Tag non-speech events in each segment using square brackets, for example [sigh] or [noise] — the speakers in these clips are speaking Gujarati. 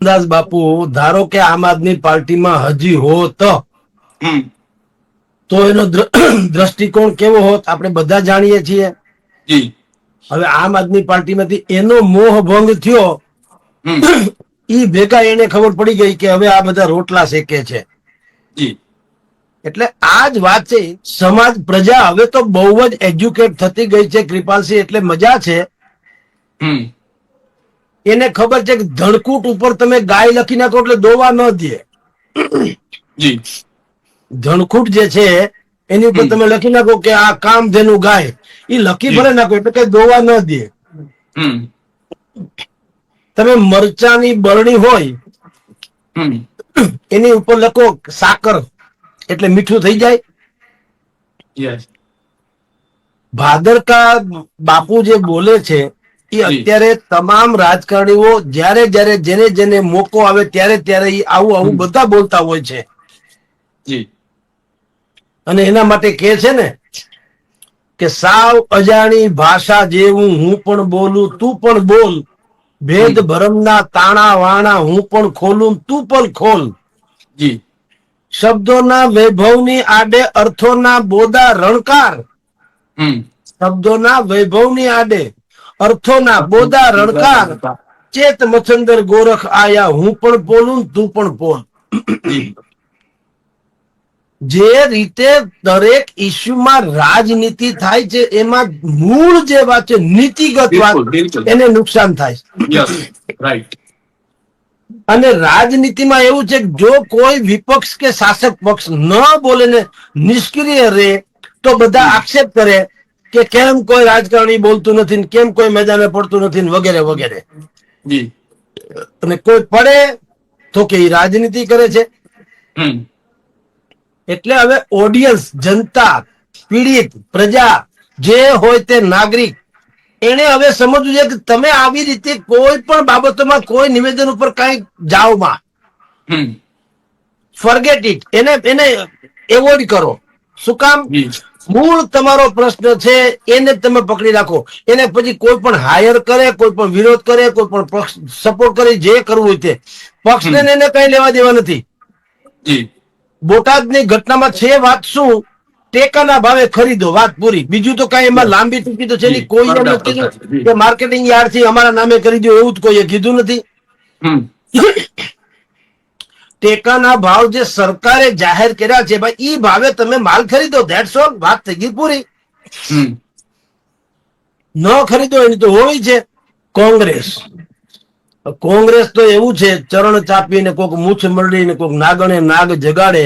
દાસ બાપુ ધારો કે આમ આદમી પાર્ટીમાં હજી હોત તો એનો [clears throat] દ્રષ્ટિકોણ કેવો હોત? આપણે બધા જાણીએ છીએ. હવે આમ આદમી પાર્ટીમાંથી એનો મોહ ભંગ થયો. [clears throat] ઈ ભેગા એને ખબર પડી ગઈ કે હવે આ બધા રોટલા શેકે છે. એટલે આ જ વાત છે સમાજ પ્રજા હવે તો બહુ જ એજ્યુકેટ થતી ગઈ છે કૃપાલસિંહ એટલે મજા છે. એને ખબર છે કે ધણકૂટ ઉપર તમે ગાય લખી નાખો એટલે દોવા ન દે. જી. ધણકૂટ જે છે એની ઉપર તમે લખી નાખો કે આ કામધેનુ ગાય એ લખી ભલે નાખો એટલે કઈ દોવા ન દે. તમે મરચાની બરણી હોય એની ઉપર લખો સાકર એટલે મીઠું થઈ જાય. ભાદરકા બાપુ જે બોલે છે એ અત્યારે તમામ રાજકારણીઓ જ્યારે જ્યારે જેને જેને મોકો આવે ત્યારે ત્યારે આવું આવું બધા બોલતા હોય છે. અને એના માટે કે છે ને કે સાવ અજાણી ભાષા જેવું હું પણ બોલું તું પણ બોલ. ભેદ ભરમના તાણા વાણા હું પણ ખોલું તું પણ ખોલ. જી. શબ્દોના વૈભવની આડે અર્થોના બોદા રણકાર. હમ. શબ્દોના વૈભવની આડે અર્થોના બોદા રણકાર ચેત મથંદર ગોરખ આયા હું પણ બોલું તું પણ બોલ. જે રીતે દરેક ઇસ્યુમાં રાજનીતિ થાય છે એમાં મૂળ જે વાત છે નીતિગત વાત એને નુકસાન થાય છે. રાઈટ અને રાજનીતિમાં એવું છે કે જો કોઈ વિપક્ષ કે શાસક પક્ષ ન બોલે ને નિષ્ક્રિય રહે તો બધા આક્ષેપ કરે કે કેમ કોઈ રાજકારણી બોલતું નથી કેમ કોઈ મેદાને પડતું નથી વગેરે વગેરે. અને કોઈ પડે તો કે રાજનીતિ કરે છે. એટલે હવે ઓડિયન્સ જનતા પીડિત પ્રજા જે હોય તે નાગરિક એને હવે સમજવું છે કે તમે આવી રીતે કોઈ પણ બાબતોમાં કોઈ નિવેદન ઉપર કઈ જાઓમાં ફોરગેટ ઇટ એને એને એવોઇડ કરો. શું કામ? મૂળ તમારો પ્રશ્ન છે એને તમે પકડી રાખો. એને પછી કોઈ પણ હાયર કરે કોઈ પણ વિરોધ કરે કોઈ પણ પક્ષ સપોર્ટ કરે જે કરવું હોય તે. પક્ષને એને કઈ લેવા દેવા નથી. બોટાદની ઘટનામાં છે વાત શું? ટેકાના ભાવે ખરીદો વાત પૂરી. બીજું તો કઈ એમાં લાંબી ચૂકી તો છે કોઈ એમ કીધું કે માર્કેટિંગ યાર્ડથી અમારા નામે કરી દો એવું જ કોઈએ કીધું નથી? [coughs] ટેકાના ભાવ જે સરકારે જાહેર કર્યા છે ભાઈ ઈ ભાવે તમે માલ ખરીદો ધેટ્સ ઓલ વાત થઈ ગઈ પૂરી. ન ખરીદો એની તો હોવી છે કોંગ્રેસ. કોંગ્રેસ તો એવું છે ચરણ ચાપીને કોક મૂછ મરડીને કોક નાગણે નાગ જગાડે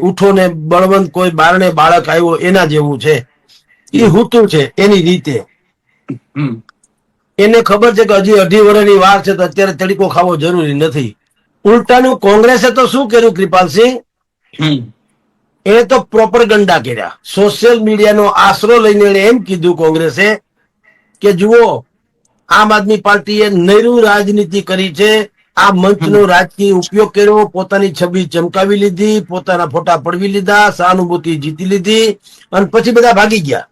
ઉઠો ને બળવંત કોઈ બારણે બાળક આવ્યો એના જેવું છે. એ હુતું છે એની રીતે. એને ખબર છે કે હજી અઢી વર્ષની વાર છે તો અત્યારે તડીકો ખાવો જરૂરી નથી. ઉલટાનું કોંગ્રેસે તો શું કર્યું કૃપાલસિંહ? એ તો પ્રોપરગંડા કર્યા. સોશિયલ મીડિયાનો આશરો લઈને એમ કીધું કોંગ્રેસે કે જુઓ આમ આદમી પાર્ટીએ નૈરુ રાજનીતિ કરી છે. આ મંચનો રાજકીય ઉપયોગ કર્યો. પોતાની છબી ચમકાવી લીધી પોતાના ફોટા પડવી લીધા સહાનુભૂતિ જીતી લીધી અને પછી બધા ભાગી ગયા.